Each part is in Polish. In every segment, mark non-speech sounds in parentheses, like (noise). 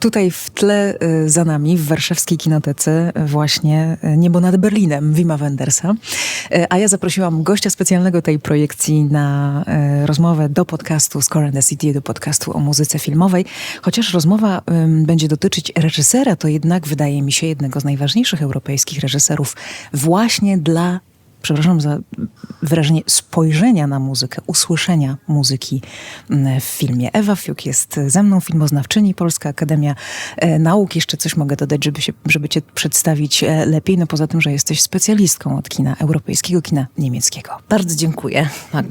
Tutaj w tle y, za nami, w warszawskiej kinotece, y, właśnie y, Niebo nad Berlinem Wima Wendersa. A ja zaprosiłam gościa specjalnego tej projekcji na rozmowę do podcastu Score and the City, do podcastu o muzyce filmowej. Chociaż rozmowa będzie dotyczyć reżysera, to jednak wydaje mi się jednego z najważniejszych europejskich reżyserów właśnie dla przepraszam za wyrażenie, spojrzenia na muzykę, usłyszenia muzyki mm, w filmie. Ewa Fiuk jest ze mną, filmoznawczyni, Polska Akademia e, Nauk. Jeszcze coś mogę dodać, żeby, się, żeby cię przedstawić e, lepiej, no poza tym, że jesteś specjalistką od kina europejskiego, kina niemieckiego. Bardzo dziękuję.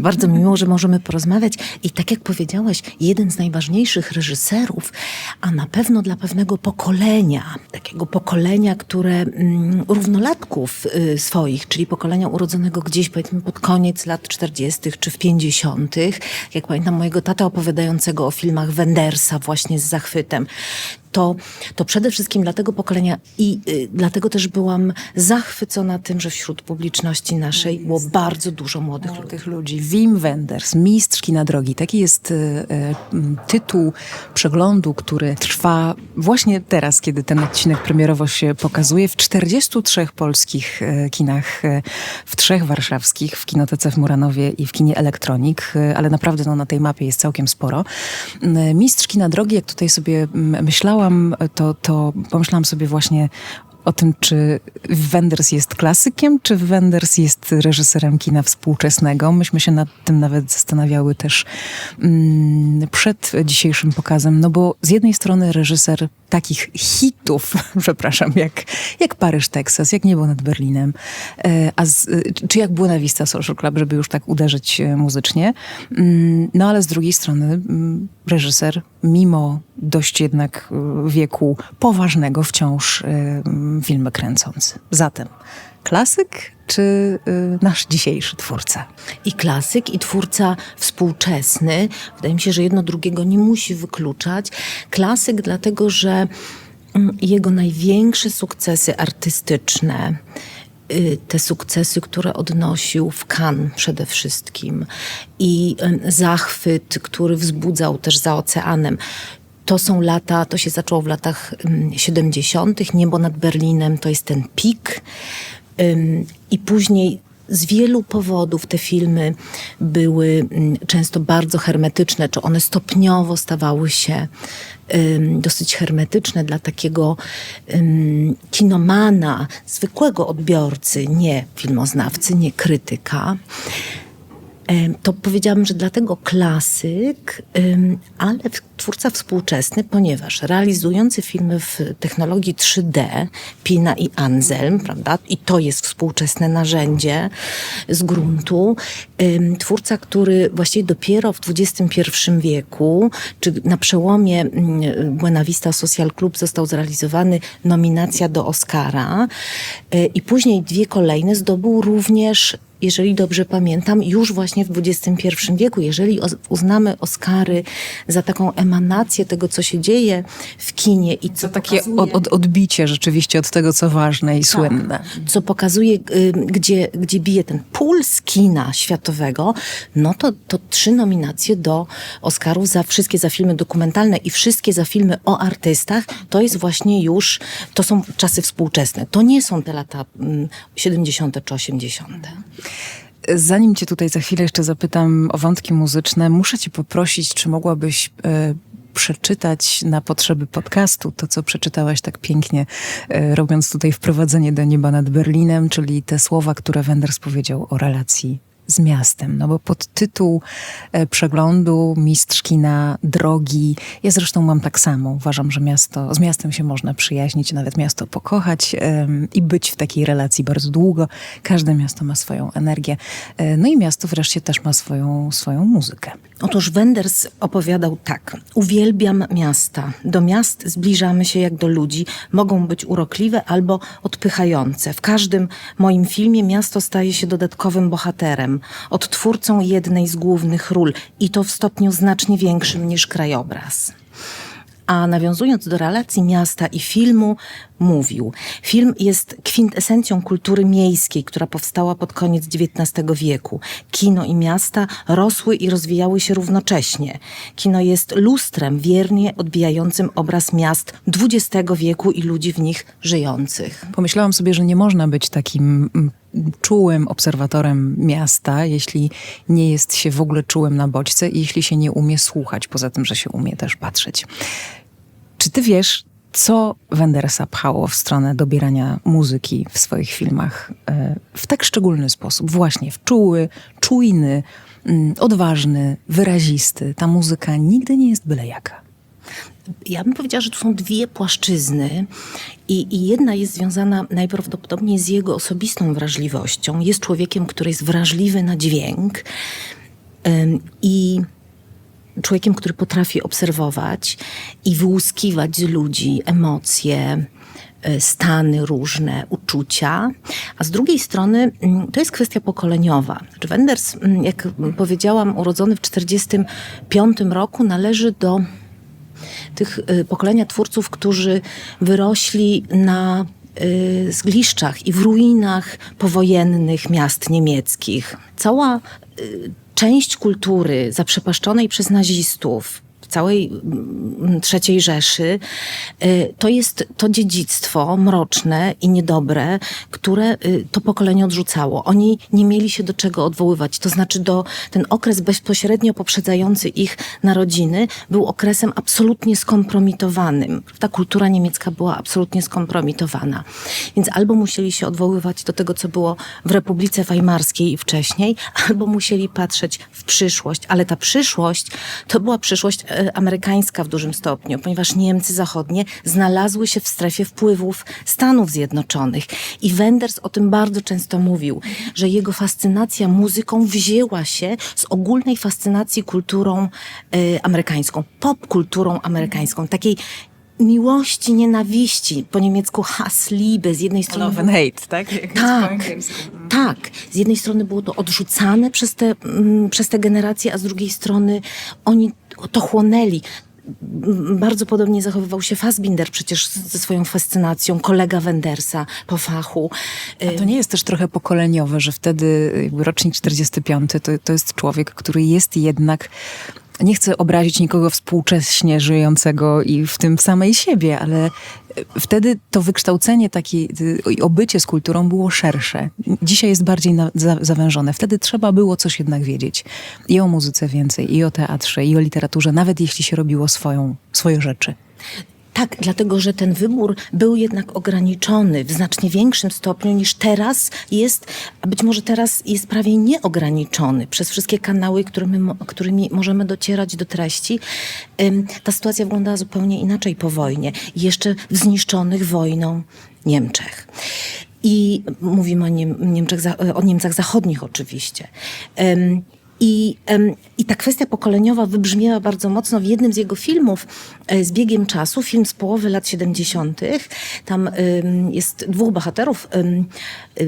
Bardzo mi miło, że możemy porozmawiać. I tak jak powiedziałaś, jeden z najważniejszych reżyserów, a na pewno dla pewnego pokolenia, takiego pokolenia, które mm, równolatków y, swoich, czyli pokolenia urodzonego gdzieś powiedzmy pod koniec lat 40. czy w 50. Jak pamiętam mojego tata opowiadającego o filmach Wendersa właśnie z zachwytem. To, to przede wszystkim dla tego pokolenia i y, dlatego też byłam zachwycona tym, że wśród publiczności naszej było bardzo dużo młodych ludzi. Tych ludzi. Wim Wenders, Mistrz Kina Drogi. Taki jest e, m, tytuł przeglądu, który trwa właśnie teraz, kiedy ten odcinek premierowo się pokazuje w 43 polskich e, kinach, e, w trzech warszawskich, w Kinotece w Muranowie i w kinie Elektronik, e, ale naprawdę no, na tej mapie jest całkiem sporo. M, Mistrz Kina Drogi, jak tutaj sobie myślałam, to, to pomyślałam sobie właśnie o tym, czy Wenders jest klasykiem, czy Wenders jest reżyserem kina współczesnego. Myśmy się nad tym nawet zastanawiały też mm, przed dzisiejszym pokazem, no bo z jednej strony reżyser takich hitów, (laughs) przepraszam, jak, jak Paryż, Teksas, jak Niebo nad Berlinem, e, a z, czy jak Buena Vista Social Club, żeby już tak uderzyć e, muzycznie. Mm, No ale z drugiej strony mm, reżyser, mimo dość jednak e, wieku poważnego, wciąż e, filmy kręcący. Zatem klasyk czy e, nasz dzisiejszy twórca? I klasyk, i twórca współczesny. Wydaje mi się, że jedno drugiego nie musi wykluczać. Klasyk, dlatego że mm, jego największe sukcesy artystyczne, y, te sukcesy, które odnosił w Cannes przede wszystkim i zachwyt, który wzbudzał też za oceanem. To są lata, to się zaczęło w latach em, 70., niebo nad Berlinem to jest ten pik. I później z wielu powodów te filmy były mm, często bardzo hermetyczne, czy one stopniowo stawały się dosyć hermetyczne dla takiego kinomana, zwykłego odbiorcy, nie filmoznawcy, nie krytyka. To powiedziałabym, że dlatego klasyk, ale twórca współczesny, ponieważ realizujący filmy w technologii 3D, Pina i Anselm, prawda, i to jest współczesne narzędzie z gruntu, twórca, który właściwie dopiero w XXI wieku, czy na przełomie ym, Buena Vista Social Club został zrealizowany nominacja do Oscara y, i później dwie kolejne zdobył również jeżeli dobrze pamiętam, już właśnie w XXI wieku, jeżeli uznamy Oscary za taką emanację tego, co się dzieje w kinie i co To takie pokazuje, od, od, odbicie rzeczywiście od tego, co ważne i słynne. co pokazuje, y, gdzie, gdzie bije ten puls kina światowego, no to, to trzy nominacje do Oscarów za wszystkie za filmy dokumentalne i wszystkie za filmy o artystach, to jest właśnie już, to są czasy współczesne. To nie są te lata mm, 70. czy 80. Zanim cię tutaj za chwilę jeszcze zapytam o wątki muzyczne, muszę cię poprosić, czy mogłabyś e, przeczytać na potrzeby podcastu to, co przeczytałaś tak pięknie, e, robiąc tutaj wprowadzenie do nieba nad Berlinem, czyli te słowa, które Wenders powiedział o relacji z miastem. No bo podtytuł e, przeglądu Mistrz kina drogi. Ja zresztą mam tak samo. Uważam, że miasto, z miastem się można przyjaźnić, nawet miasto pokochać em, i być w takiej relacji bardzo długo. Każde miasto ma swoją energię. E, No i miasto wreszcie też ma swoją, swoją muzykę. Otóż Wenders opowiadał tak. Uwielbiam miasta. Do miast zbliżamy się jak do ludzi. Mogą być urokliwe albo odpychające. W każdym moim filmie miasto staje się dodatkowym bohaterem, odtwórcą jednej z głównych ról i to w stopniu znacznie większym niż krajobraz. A nawiązując do relacji miasta i filmu, mówił: Film jest kwintesencją kultury miejskiej, która powstała pod koniec XIX wieku. Kino i miasta rosły i rozwijały się równocześnie. Kino jest lustrem wiernie odbijającym obraz miast XX wieku i ludzi w nich żyjących. Pomyślałam sobie, że nie można być takim mm, czułym obserwatorem miasta, jeśli nie jest się w ogóle czułym na bodźce i jeśli się nie umie słuchać, poza tym, że się umie też patrzeć. Czy ty wiesz, co Wendersa pchało w stronę dobierania muzyki w swoich filmach e, w tak szczególny sposób? Właśnie w czuły, czujny, mm, odważny, wyrazisty. Ta muzyka nigdy nie jest byle jaka. Ja bym powiedziała, że tu są dwie płaszczyzny i, i jedna jest związana najprawdopodobniej z jego osobistą wrażliwością. Jest człowiekiem, który jest wrażliwy na dźwięk ym, i człowiekiem, który potrafi obserwować i wyłuskiwać z ludzi emocje, y, stany różne, uczucia, a z drugiej strony mm, to jest kwestia pokoleniowa. Znaczy Wenders, mm, jak powiedziałam, urodzony w 1945 roku, należy do tych y, pokolenia twórców, którzy wyrośli na y, zgliszczach i w ruinach powojennych miast niemieckich. Cała y, część kultury zaprzepaszczonej przez nazistów, całej mm, III Rzeszy, y, to jest to dziedzictwo mroczne i niedobre, które y, to pokolenie odrzucało. Oni nie mieli się do czego odwoływać. To znaczy do, ten okres bezpośrednio poprzedzający ich narodziny był okresem absolutnie skompromitowanym. Ta kultura niemiecka była absolutnie skompromitowana. Więc albo musieli się odwoływać do tego, co było w Republice Weimarskiej i wcześniej, albo musieli patrzeć w przyszłość. Ale ta przyszłość to była przyszłość e, amerykańska w dużym stopniu, ponieważ Niemcy zachodnie znalazły się w strefie wpływów Stanów Zjednoczonych. I Wenders o tym bardzo często mówił, że jego fascynacja muzyką wzięła się z ogólnej fascynacji kulturą e, amerykańską, popkulturą amerykańską, takiej miłości, nienawiści, po niemiecku Hassliebe, z jednej strony... Love and hate, tak? Jak Tak, angielsku. tak. Z jednej strony było to odrzucane przez te, mm, przez te generacje, a z drugiej strony oni to chłonęli. Bardzo podobnie zachowywał się Fassbinder przecież ze swoją fascynacją, kolega Wendersa po fachu. A to nie jest też trochę pokoleniowe, że wtedy rocznik 45 to, to jest człowiek, który jest jednak. Nie chcę obrazić nikogo współcześnie żyjącego i w tym samej siebie, ale wtedy to wykształcenie takie i obycie z kulturą było szersze. Dzisiaj jest bardziej na, za, zawężone. Wtedy trzeba było coś jednak wiedzieć. I o muzyce więcej, i o teatrze, i o literaturze, nawet jeśli się robiło swoją, swoje rzeczy. Tak, dlatego że ten wybór był jednak ograniczony w znacznie większym stopniu niż teraz jest, a być może teraz jest prawie nieograniczony przez wszystkie kanały, którymi, którymi możemy docierać do treści. Ta sytuacja wyglądała zupełnie inaczej po wojnie, jeszcze w zniszczonych wojną Niemczech. I mówimy o, Niem- Niemczech, o Niemcach Zachodnich oczywiście. I, I ta kwestia pokoleniowa wybrzmiała bardzo mocno w jednym z jego filmów e, z biegiem czasu, film z połowy lat 70. Tam jest dwóch bohaterów. e,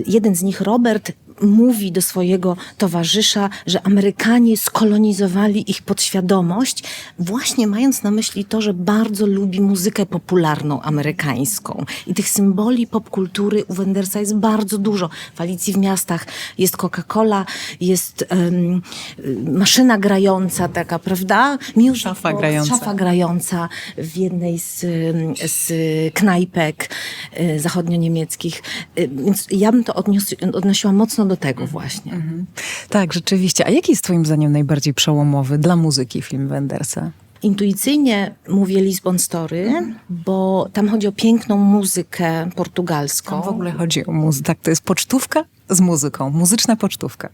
jeden z nich, Robert, mówi do swojego towarzysza, że Amerykanie skolonizowali ich podświadomość, właśnie mając na myśli to, że bardzo lubi muzykę popularną amerykańską. I tych symboli popkultury u Wendersa jest bardzo dużo. W Alicji w miastach jest Coca-Cola, jest y, maszyna grająca taka, prawda? Music Szafa grająca. Szafa grająca w jednej z, z knajpek y, zachodnio-niemieckich. Y, Więc ja bym to odnios, odnosiła mocno do tego właśnie. Tak, rzeczywiście. A jaki jest twoim zdaniem najbardziej przełomowy dla muzyki film Wendersa? Intuicyjnie mówię Lisbon Story, bo tam chodzi o piękną muzykę portugalską. Tam w ogóle chodzi o muzykę. Tak, to jest pocztówka z muzyką. Muzyczna pocztówka.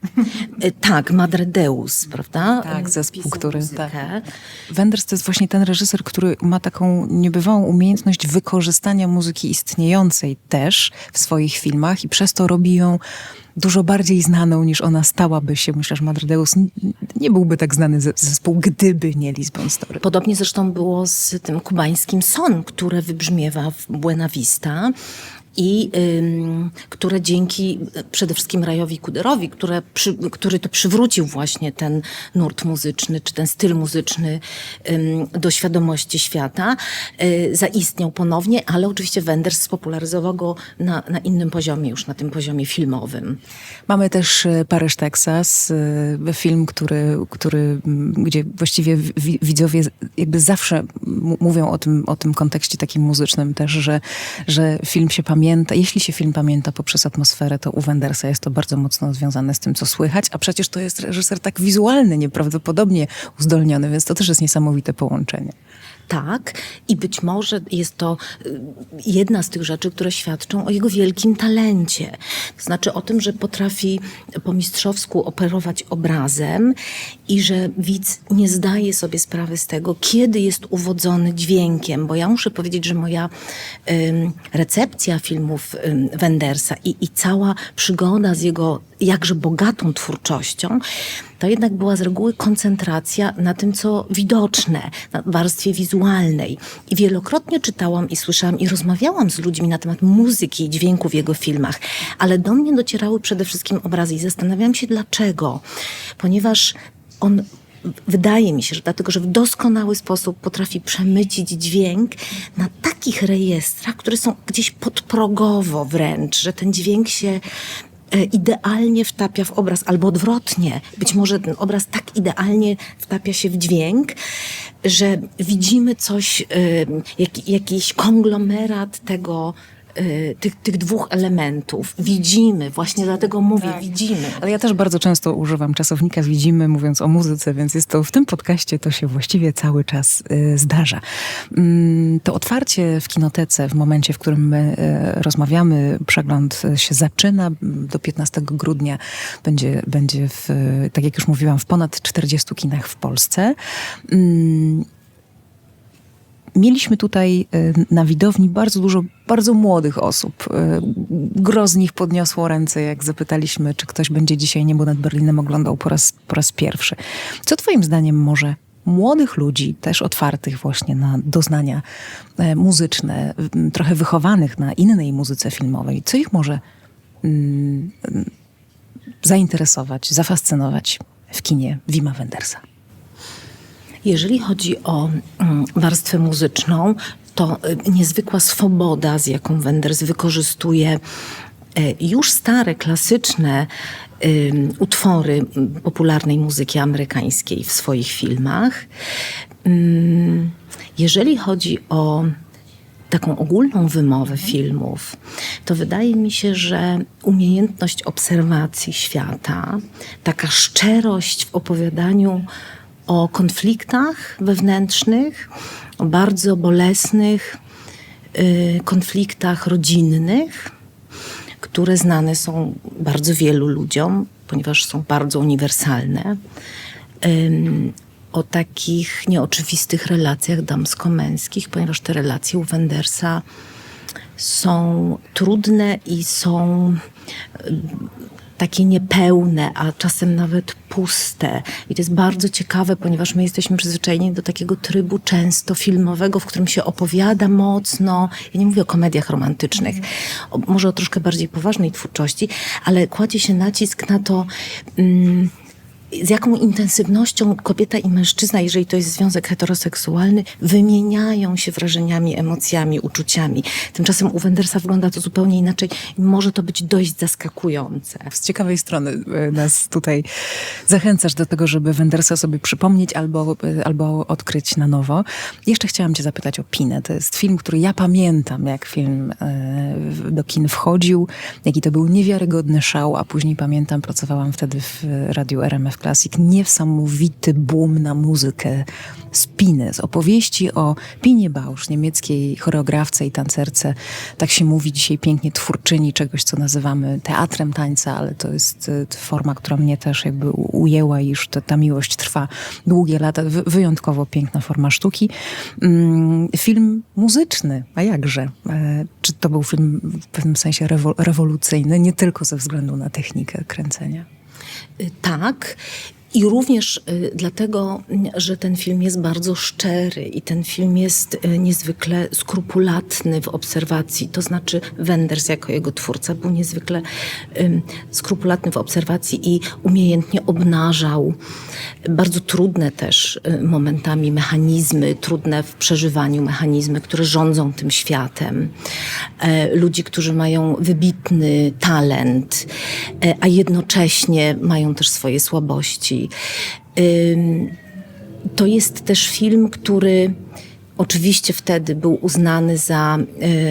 Y, Tak, Madre Deus, prawda? Tak, Y, zespół, pisał który- muzykę. tak. Wenders to jest właśnie ten reżyser, który ma taką niebywałą umiejętność wykorzystania muzyki istniejącej też w swoich filmach i przez to robi ją dużo bardziej znaną niż ona stałaby się. Myślę, że Madredeus n- nie byłby tak znany ze- zespół, gdyby nie Lisbon Story. Podobnie zresztą było z tym kubańskim son, które wybrzmiewa w Buena Vista. I które dzięki y, przede wszystkim Rajowi Kuderowi, które przy, który to przywrócił właśnie ten nurt muzyczny, czy ten styl muzyczny do świadomości świata, y, zaistniał ponownie, ale oczywiście Wenders spopularyzował go na, na innym poziomie, już na tym poziomie filmowym. Mamy też e, Paryż, Teksas, e, film, który, który, gdzie właściwie wi- widzowie jakby zawsze mówią o tym, o tym kontekście takim muzycznym też, że, że film się pamięta, jeśli się film pamięta poprzez atmosferę, to u Wendersa jest to bardzo mocno związane z tym, co słychać, a przecież to jest reżyser tak wizualny, nieprawdopodobnie uzdolniony, więc to też jest niesamowite połączenie. Tak, i być może jest to y, jedna z tych rzeczy, które świadczą o jego wielkim talencie. To znaczy o tym, że potrafi po mistrzowsku operować obrazem i że widz nie zdaje sobie sprawy z tego, kiedy jest uwodzony dźwiękiem. Bo ja muszę powiedzieć, że moja ym, recepcja filmów ym, Wendersa i, i cała przygoda z jego jakże bogatą twórczością, to jednak była z reguły koncentracja na tym, co widoczne, na warstwie wizualnej. I wielokrotnie czytałam i słyszałam i rozmawiałam z ludźmi na temat muzyki i dźwięku w jego filmach, ale do mnie docierały przede wszystkim obrazy i zastanawiałam się dlaczego. Ponieważ on Wydaje mi się, że dlatego, że w doskonały sposób potrafi przemycić dźwięk na takich rejestrach, które są gdzieś podprogowo wręcz, że ten dźwięk się idealnie wtapia w obraz, albo odwrotnie. Być może ten obraz tak idealnie wtapia się w dźwięk, że widzimy coś, e, jak, jakiś konglomerat tego, e, tych, tych dwóch elementów. Widzimy, właśnie dlatego mówię, widzimy. Ale ja też bardzo często używam czasownika widzimy, mówiąc o muzyce, więc jest to w tym podcaście to się właściwie cały czas y, zdarza. Mm, to otwarcie w kinotece w momencie, w którym my y, rozmawiamy, przegląd y, się zaczyna mm, do 15 grudnia. Będzie, będzie w, y, tak jak już mówiłam, w ponad 40 kinach w Polsce. Mieliśmy tutaj y, na widowni bardzo dużo bardzo młodych osób. Y, Gro z nich podniosło ręce, jak zapytaliśmy, czy ktoś będzie dzisiaj Niebo nad Berlinem oglądał po raz, po raz pierwszy. Co twoim zdaniem może młodych ludzi, też otwartych właśnie na doznania e, muzyczne, trochę wychowanych na innej muzyce filmowej, co ich może mm, zainteresować, zafascynować w kinie Wima Wendersa? Jeżeli chodzi o mm, warstwę muzyczną, to y, niezwykła swoboda, z jaką Wenders wykorzystuje y, już stare, klasyczne ym, utwory mm, popularnej muzyki amerykańskiej w swoich filmach. Ym, Jeżeli chodzi o taką ogólną wymowę filmów, to wydaje mi się, że umiejętność obserwacji świata, taka szczerość w opowiadaniu o konfliktach wewnętrznych, o bardzo bolesnych y, konfliktach rodzinnych, które znane są bardzo wielu ludziom, ponieważ są bardzo uniwersalne. O takich nieoczywistych relacjach damsko-męskich, ponieważ te relacje u Wendersa są trudne i są takie niepełne, a czasem nawet puste. I to jest bardzo ciekawe, ponieważ my jesteśmy przyzwyczajeni do takiego trybu często filmowego, w którym się opowiada mocno. Ja nie mówię o komediach romantycznych, o, może o troszkę bardziej poważnej twórczości, ale kładzie się nacisk na to. Mm, z jaką intensywnością kobieta i mężczyzna, jeżeli to jest związek heteroseksualny, wymieniają się wrażeniami, emocjami, uczuciami. Tymczasem u Wendersa wygląda to zupełnie inaczej i może to być dość zaskakujące. Z ciekawej strony e, nas tutaj zachęcasz do tego, żeby Wendersa sobie przypomnieć albo, e, albo odkryć na nowo. Jeszcze chciałam cię zapytać o Pinę. To jest film, który ja pamiętam, jak film e, do kin wchodził, jaki to był niewiarygodny szał, a później pamiętam, pracowałam wtedy w radiu RMF Classic, niesamowity boom na muzykę z Piny, z opowieści o Pinie Bausch, niemieckiej choreografce i tancerce. Tak się mówi dzisiaj pięknie, twórczyni czegoś, co nazywamy teatrem tańca, ale to jest e, forma, która mnie też jakby ujęła i już ta, miłość trwa długie lata. Wy- Wyjątkowo piękna forma sztuki. Mm, Film muzyczny, a jakże? E, Czy to był film w pewnym sensie rewo- rewolucyjny, nie tylko ze względu na technikę kręcenia? Tak. I również y, dlatego, y, że ten film jest bardzo szczery i ten film jest y, niezwykle skrupulatny w obserwacji. To znaczy, Wenders jako jego twórca był niezwykle skrupulatny w obserwacji i umiejętnie obnażał bardzo trudne też y, momentami mechanizmy, trudne w przeżywaniu mechanizmy, które rządzą tym światem. E, ludzi, którzy mają wybitny talent, e, a jednocześnie mają też swoje słabości. To jest też film, który oczywiście wtedy był uznany za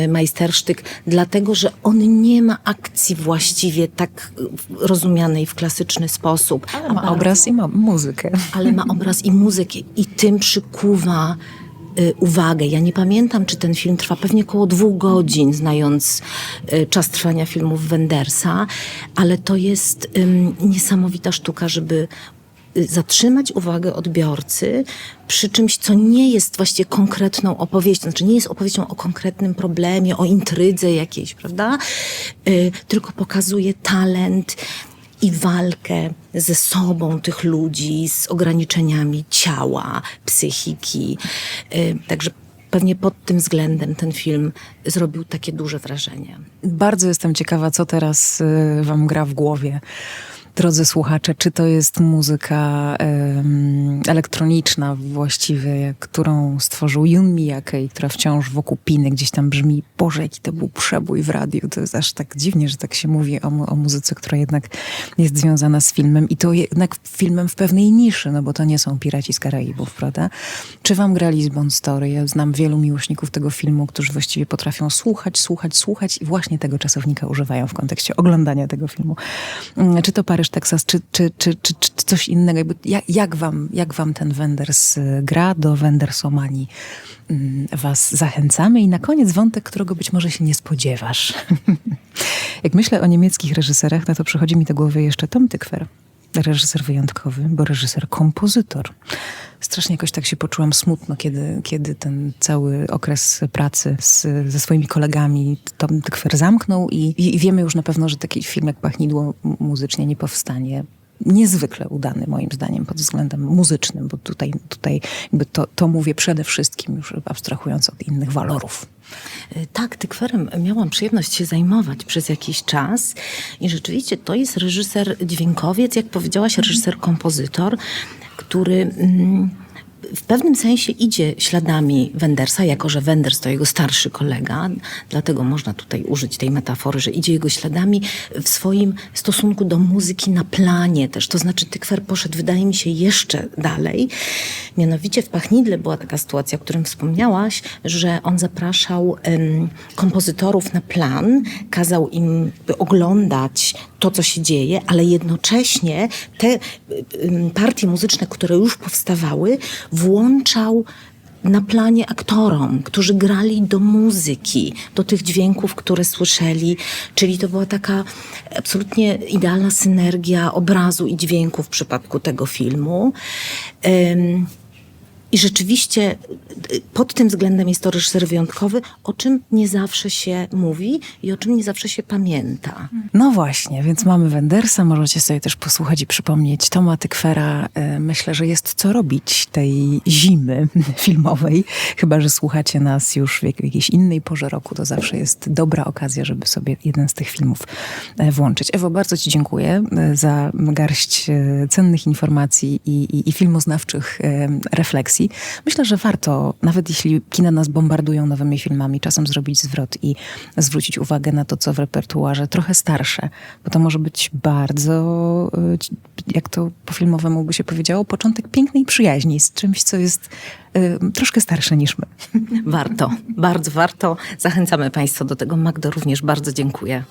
y, majstersztyk, dlatego że on nie ma akcji właściwie tak rozumianej w klasyczny sposób. Ale ma obraz i ma muzykę. ale ma obraz i muzykę i tym przykuwa y, uwagę. Ja nie pamiętam, czy ten film trwa pewnie około dwóch godzin, znając y, czas trwania filmów Wendersa, ale to jest niesamowita sztuka, żeby zatrzymać uwagę odbiorcy przy czymś, co nie jest właściwie konkretną opowieścią, znaczy nie jest opowieścią o konkretnym problemie, o intrydze jakiejś, prawda? Y, tylko pokazuje talent i walkę ze sobą tych ludzi, z ograniczeniami ciała, psychiki. Y, Także pewnie pod tym względem ten film zrobił takie duże wrażenie. Bardzo jestem ciekawa, co teraz y, wam gra w głowie. Drodzy słuchacze, czy to jest muzyka em, elektroniczna właściwie, którą stworzył Jun Miyake, która wciąż wokół Piny gdzieś tam brzmi, Boże, jaki to był przebój w radiu. To jest aż tak dziwnie, że tak się mówi o, o muzyce, która jednak jest związana z filmem i to jednak filmem w pewnej niszy, no bo to nie są Piraci z Karaibów, prawda? Czy wam gra Lisbon Story? Ja znam wielu miłośników tego filmu, którzy właściwie potrafią słuchać, słuchać, słuchać i właśnie tego czasownika używają w kontekście oglądania tego filmu. Mm, Czy to Paryż, Teksas, czy, czy, czy, czy, czy coś innego? Jakby jak, jak, wam, jak wam ten Wenders y, gra? Do Wendersomanii mm, was zachęcamy. I na koniec wątek, którego być może się nie spodziewasz. (laughs) Jak myślę o niemieckich reżyserach, no to przychodzi mi do głowy jeszcze Tom Tykwer. Reżyser wyjątkowy, bo reżyser kompozytor. Strasznie jakoś tak się poczułam smutno, kiedy, kiedy ten cały okres pracy z, ze swoimi kolegami Tom Tykwer zamknął i, i wiemy już na pewno, że taki film jak Pachnidło muzycznie nie powstanie. Niezwykle udany moim zdaniem pod względem muzycznym, bo tutaj, tutaj jakby to, to mówię przede wszystkim już abstrahując od innych walorów. Y, Tak, Tykwerem miałam przyjemność się zajmować przez jakiś czas i rzeczywiście to jest reżyser dźwiękowiec, jak powiedziałaś, reżyser kompozytor, który mm, w pewnym sensie idzie śladami Wendersa, jako że Wenders to jego starszy kolega, dlatego można tutaj użyć tej metafory, że idzie jego śladami w swoim stosunku do muzyki na planie też. To znaczy Tykwer poszedł, wydaje mi się, jeszcze dalej. Mianowicie w Pachnidle była taka sytuacja, o którym wspomniałaś, że on zapraszał kompozytorów na plan, kazał im oglądać to, co się dzieje, ale jednocześnie te partie muzyczne, które już powstawały, włączał na planie aktorom, którzy grali do muzyki, do tych dźwięków, które słyszeli. Czyli to była taka absolutnie idealna synergia obrazu i dźwięku w przypadku tego filmu. Em, I rzeczywiście y, pod tym względem jest to reżyser wyjątkowy, o czym nie zawsze się mówi i o czym nie zawsze się pamięta. No właśnie, więc mamy Wendersa, możecie sobie też posłuchać i przypomnieć Toma Tykwera. E, Myślę, że jest co robić tej zimy (laughs) filmowej. Chyba, że słuchacie nas już w jak- jakiejś innej porze roku, to zawsze jest dobra okazja, żeby sobie jeden z tych filmów e, włączyć. Ewo, bardzo Ci dziękuję e, za garść e, cennych informacji i, i, i filmoznawczych e, refleksji. Myślę, że warto, nawet jeśli kina nas bombardują nowymi filmami, czasem zrobić zwrot i zwrócić uwagę na to, co w repertuarze trochę starsze, bo to może być bardzo, ci- jak to po filmowemu by się powiedziało, początek pięknej przyjaźni z czymś, co jest e, troszkę starsze niż my. Warto, bardzo warto. Zachęcamy Państwa do tego. Magdo również bardzo dziękuję.